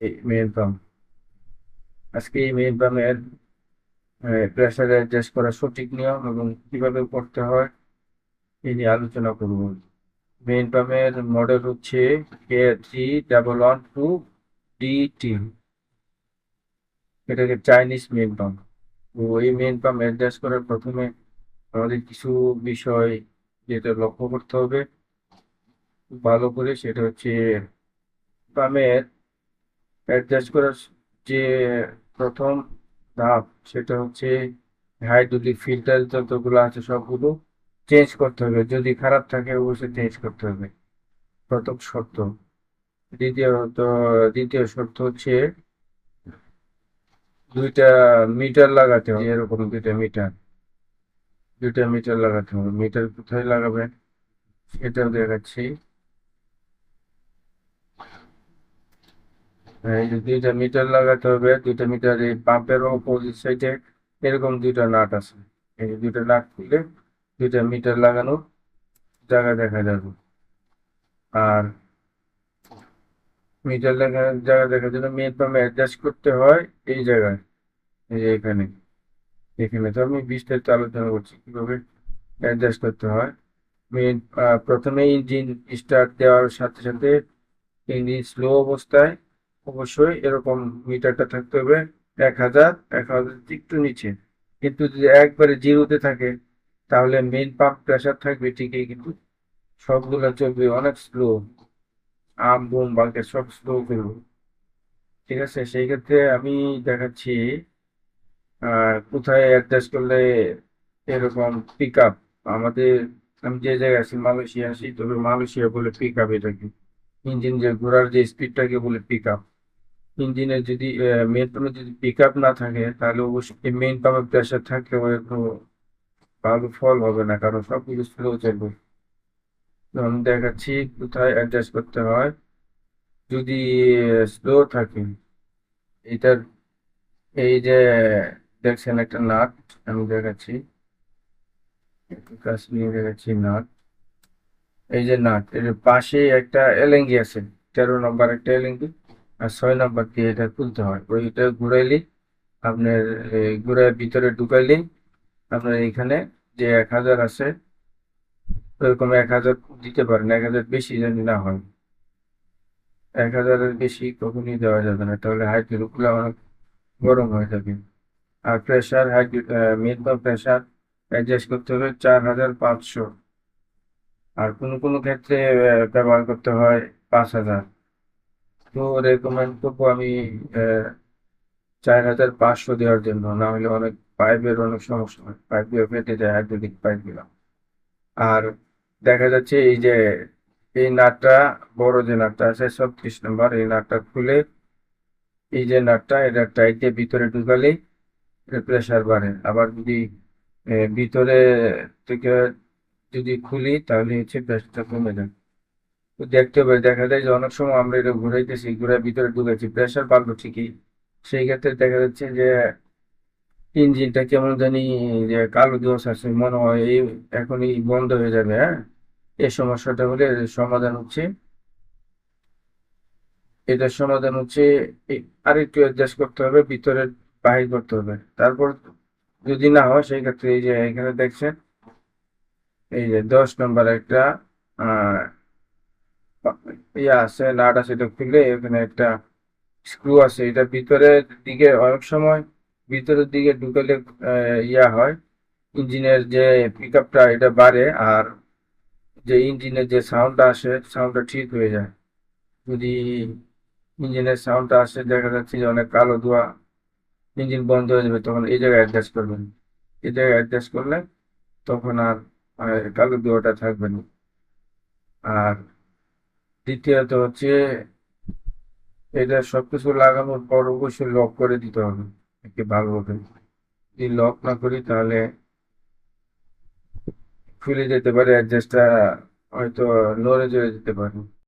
Main pump আজকে এই main পাম্পের প্রেসার অ্যাডজাস্ট করার সঠিক নিয়ম এবং কীভাবে করতে হয়, এই নিয়ে আলোচনা করব। মেইন পাম্পের মডেল হচ্ছে K three double one two DT এটাকে চাইনিজ মেইন পাম্প তো এই মেইন পাম্প অ্যাডজাস্ট করার প্রথমে আমাদের কিছু বিষয় যেটা লক্ষ্য করতে হবে। ভালো করে সেটা হচ্ছে পাম্পের অ্যাডজাস্ট করার যে প্রথম ধাপ, সেটা হচ্ছে হাইড্রোলিক ফিল্টার যতগুলো আছে সবগুলো চেঞ্জ করতে হবে। যদি খারাপ থাকে, অবশ্যই চেঞ্জ করতে হবে। প্রথম শর্ত। দ্বিতীয়ত, দ্বিতীয় শর্ত হচ্ছে দুইটা মিটার লাগাতে হবে। এরকম দুইটা মিটার দুইটা মিটার লাগাতে হবে। মিটার কোথায় লাগাবেন? সেটাও দেখাচ্ছি এই যে দুইটা মিটার লাগাতে হবে, দুইটা মিটার এই পাম্পের অপোজিট সাইডে এরকম দুইটা নাট আছে। এই দুইটা নাট খুলে দুইটা মিটার লাগানো, জায়গা দেখা যাবে। আর মিটার লাগা জায়গা দেখার জন্য মেন পাম্পে অ্যাডজাস্ট করতে হয় এই জায়গায়, এই যে এখানে। এখানে তো আমি বিস্তারিত আলোচনা করছি, কীভাবে অ্যাডজাস্ট করতে হয়। মেন প্রথমে ইঞ্জিন স্টার্ট দেওয়ার সাথে সাথে ইঞ্জিন স্লো অবস্থায় অবশ্যই এরকম মিটারটা থাকতে হবে এক হাজার এক হাজার একটু নিচে। কিন্তু যদি একবারে জিরোতে থাকে, তাহলে মেন পাম্প প্রেসার থাকবে ঠিকই, কিন্তু সবগুলো চলবে অনেক স্লো আম, বুম বাঙ্কের সব স্লো করব ঠিক আছে? সেই ক্ষেত্রে আমি দেখাচ্ছি কোথায় অ্যাডজাস্ট করলে এরকম পিক আপ আমাদের, আমি যে জায়গায় আছি, মালয়েশিয়া আছি, তবে মালয়েশিয়া বলে পিক আপ এটাকে। ইঞ্জিন যে ঘোরার যে স্পিডটাকে বলে পিক আপ ইঞ্জিনের যদি মেন পাম্পে যদি পিক আপ না থাকে, তাহলে অবশ্যই মেন পাম্পের প্রেশার একটু ভালো ফল হবে না, কারণ সব কিছু স্লো চলবে। আমি দেখাচ্ছি কোথায় অ্যাডজাস্ট করতে হয়। যদি স্লো থাকে, এটার এই যে দেখছেন একটা নাট আমি দেখাচ্ছি। নিয়ে দেখাচ্ছি নাট এই যে নাট এর পাশে একটা এলেঙ্গি আছে, তেরো নম্বর একটা এলেঙ্গি আর ছয় নম্বর দিয়ে এটা খুলতে হয়। ওইটা ঘুরাইলি, আপনার ঘুরায় ভিতরে ঢুকাইলি, আপনার এখানে যে এক হাজার আছে, ওরকম এক হাজার দিতে পারেন, এক হাজার বেশি যদি না হয়। এক হাজারের বেশি কখনই দেওয়া যাবে না, তাহলে হাইড্রোগুলো অনেক গরম হয়ে যাবে। আর pressure hydro minimum pressure adjust করতে হবে চার হাজার পাঁচশো। আর কোনো কোনো ক্ষেত্রে ব্যবহার করতে হয় পাঁচ হাজার। তো রেকমেন্ড করব আমি চার হাজার পাঁচশো দেওয়ার জন্য। না হলে অনেক পাইপের অনেক সমস্যা হয়। পাইপ দিয়ে ফেটে যায় হাইড্রোলিক পাইপগুলো আর দেখা যাচ্ছে এই যে, এই নাটটা, বড় যে নাটটা আছে, ছত্রিশ নম্বর, এই নাটটা খুলে এই যে নাটটা এটা টাইট দিয়ে ভিতরে ঢুকালেই প্রেশার বাড়ে। আবার যদি ভিতরে থেকে যদি খুলি, তাহলে হচ্ছে প্রেশারটা কমে যায়। দেখতে হবে, দেখা যায় যে অনেক সময় আমরা এটা ঘুরাইতেছি ঘুরাই ভিতরে ঢুকাইছি প্রেশার বাড়লো ঠিকই। সেই ক্ষেত্রে দেখা যাচ্ছে যে ইঞ্জিনটা কেমন জানি যে কালো দিবস আছে, মনে হয় এই এখনই বন্ধ হয়ে যাবে হ্যাঁ? এই সমস্যাটা হলে সমাধান হচ্ছে। এটার সমাধান হচ্ছে এই- আরেকটু অ্যাডজাস্ট করতে হবে, ভিতরে বাহির করতে হবে। তারপর যদি না হয়, সেই ক্ষেত্রে এই যে এখানে দেখছেন, এই যে দশ নম্বর একটা ইয়ে আছে, নাট আছে, এটা খুলে এখানে একটা স্ক্রু আছে। এটা ভিতরের দিকে অনেক সময় ভিতরের দিকে ঢুকালে ইয়া হয়। ইঞ্জিনের যে পিক আপটা এটা বাড়ে আর যে ইঞ্জিনের যে সাউন্ডটা আসে, সাউন্ডটা ঠিক হয়ে যায়। যদি ইঞ্জিনের সাউন্ডটা আসে, দেখা যাচ্ছে যে অনেক কালো ধোঁয়া, ইঞ্জিন বন্ধ হয়ে যাবে, তখন এই জায়গায় অ্যাডজাস্ট করবেন। এই জায়গায় অ্যাডজাস্ট করলে তখন আর কালো ধোঁয়াটা থাকবে না। আর দ্বিতীয়ত হচ্ছে এটা সবকিছু লাগানোর পর অবশ্যই লক করে দিতে হবে, একে ভালোভাবে। যদি লক না করি তাহলে খুলে যেতে পারে অ্যাডজাস্টটা হয়তো নড়ে চড়ে যেতে পারে।